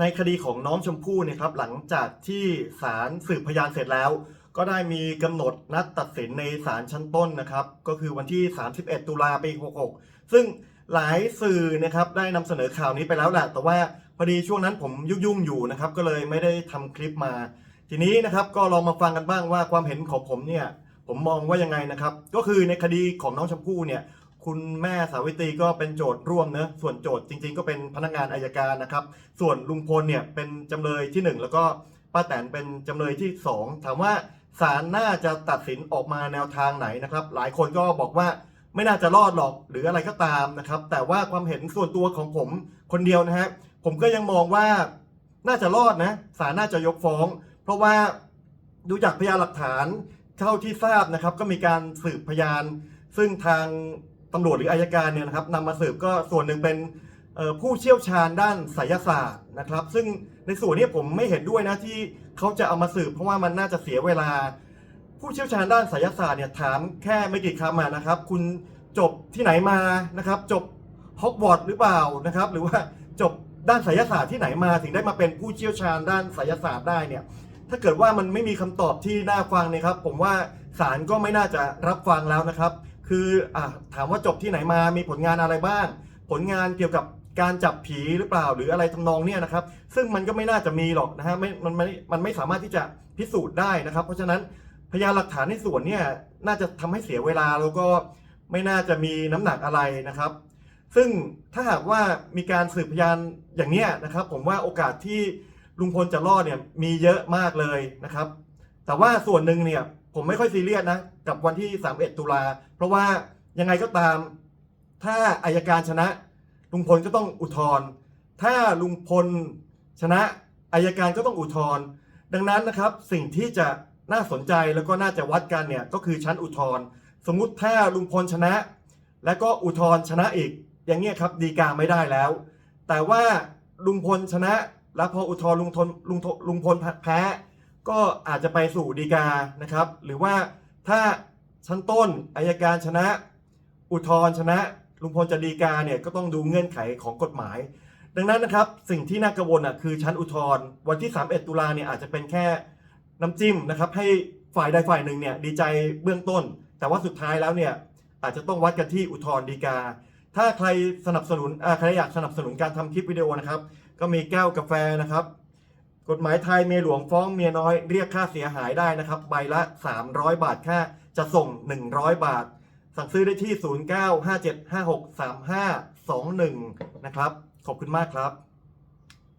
ในคดีของน้องชมพู่เนี่ยครับหลังจากที่ศาลสืบพยานเสร็จแล้ว ก็ได้มีกำหนดนัดตัดสินในศาลชั้นต้นนะครับ ก็คือวันที่ 31 ตุลาปี 66 ซึ่งหลายสื่อนะครับได้นำเสนอข่าวนี้ไปแล้วแหละแต่ว่าพอดีช่วงนั้นผมยุ่งๆอยู่นะครับ ก็เลยไม่ได้ทำคลิปมา ทีนี้นะครับก็ลองมาฟังกันบ้างว่าความเห็นของผมเนี่ยผมมองว่ายังไงนะครับ ก็คือในคดีของน้องชมพู่เนี่ย คุณแม่สาวิตรีก็เป็นโจทย์ร่วมเนะส่วนโจทย์จริง ๆ ก็เป็นพนักงานอายการนะครับ ส่วนลุงพลเนี่ยเป็นจำเลยที่หนึ่งแล้วก็ป้าแตนเป็นจำเลยที่สองถามว่าศาลน่าจะตัดสินออกมาแนวทางไหนนะครับ หลายคนก็บอกว่าไม่น่าจะรอดหรอกหรืออะไรก็ตามนะครับ แต่ว่าความเห็นส่วนตัวของผมคนเดียวนะฮะผมก็ยังมองว่าน่าจะรอดนะศาลน่าจะยกฟ้อง เพราะว่าดูจากพยานหลักฐานเท่าที่ทราบนะครับ ก็มีการสืบพยาน ซึ่งทาง ตำรวจหรืออายการเนี่ยนะครับนำมาสืบก็ส่วนหนึ่งเป็นผู้เชี่ยวชาญด้านไสยศาสตร์นะครับ ซึ่งในส่วนนี้ผมไม่เห็นด้วยนะที่เขาจะเอามาสืบเพราะว่ามันน่าจะเสียเวลา ผู้เชี่ยวชาญด้านไสยศาสตร์เนี่ยถามแค่ไม่กี่คำนะครับ คุณจบที่ไหนมานะครับ จบฮอกวอตส์หรือเปล่านะครับ หรือว่าจบด้านไสยศาสตร์ที่ไหนมาถึงได้มาเป็นผู้เชี่ยวชาญด้านไสยศาสตร์ได้เนี่ยถ้าเกิดว่ามันไม่มีคำตอบที่น่าฟังนี่ยครับ ผมว่าศาลก็ไม่น่าจะรับฟังแล้วนะครับ คืออะถามว่าจบที่ไหนมามีผลงานอะไรบ้าง ผลงานเกี่ยวกับการจับผีหรือเปล่าหรืออะไรทำนองเนี่ยนะครับ ซึ่งมันก็ไม่น่าจะมีหรอกนะฮะไม่มันไม่มันไม่สามารถที่จะพิสูจน์ได้นะครับ เพราะฉะนั้นพยานหลักฐานในส่วนเนี่ยน่าจะทำให้เสียเวลาแล้วก็ไม่น่าจะมีน้ำหนักอะไรนะครับ ซึ่งถ้าหากว่ามีการสืบพยานอย่างเนี้ยนะครับ ผมว่าโอกาสที่ลุงพลจะรอดเนี่ยมีเยอะมากเลยนะครับ แต่ว่าส่วนหนึ่งเนี่ย ผมไม่ค่อยซีเรียสนะ กับวันที่ 31 ตุลา เพราะว่ายังไงก็ตาม ถ้าอายการชนะ ลุงพลก็ต้องอุทธรณ์ถ้าลุงพลชนะอายการก็ต้องอุทธรณ์ดังนั้นนะครับ สิ่งที่จะน่าสนใจแล้วก็น่าจะวัดกันเนี่ยก็คือชั้นอุทธรณ์สมมุติถ้าลุงพลชนะ แล้วก็อุทธรณ์ชนะอีก อย่างเงี้ยครับดีกาไม่ได้แล้ว แต่ว่าลุงพลชนะ แล้วพออุทธรณ์ลุงทนลุงลุงพลแพ้ ก็อาจจะไปสู่ดีกานะครับ หรือว่าถ้าชั้นต้นอายการชนะ อุทธรณ์ชนะลุงพลจะดีกาเนี่ยก็ต้องดูเงื่อนไขของกฎหมาย ดังนั้นนะครับสิ่งที่น่ากังวลอะคือชั้นอุทธรณ์วันที่ 31 ตุลาเนี่ยอาจจะเป็นแค่น้ำจิ้มนะครับให้ฝ่ายใดฝ่ายหนึ่งเนี่ยดีใจเบื้องต้น แต่ว่าสุดท้ายแล้วเนี่ยอาจจะต้องวัดกันที่อุทธรณ์ดีกา ถ้าใครสนับสนุนอ่าใครอยากสนับสนุนการทำคลิปวิดีโอนะครับ ก็มีแก้วกาแฟนะครับ กฎหมายไทยเมียหลวงฟ้องเมียน้อยเรียกค่าเสียหายได้นะครับ ใบละ 300 บาทค่าจะส่ง 100 บาท สั่งซื้อได้ที่ 0957563521 นะครับ ขอบคุณมากครับ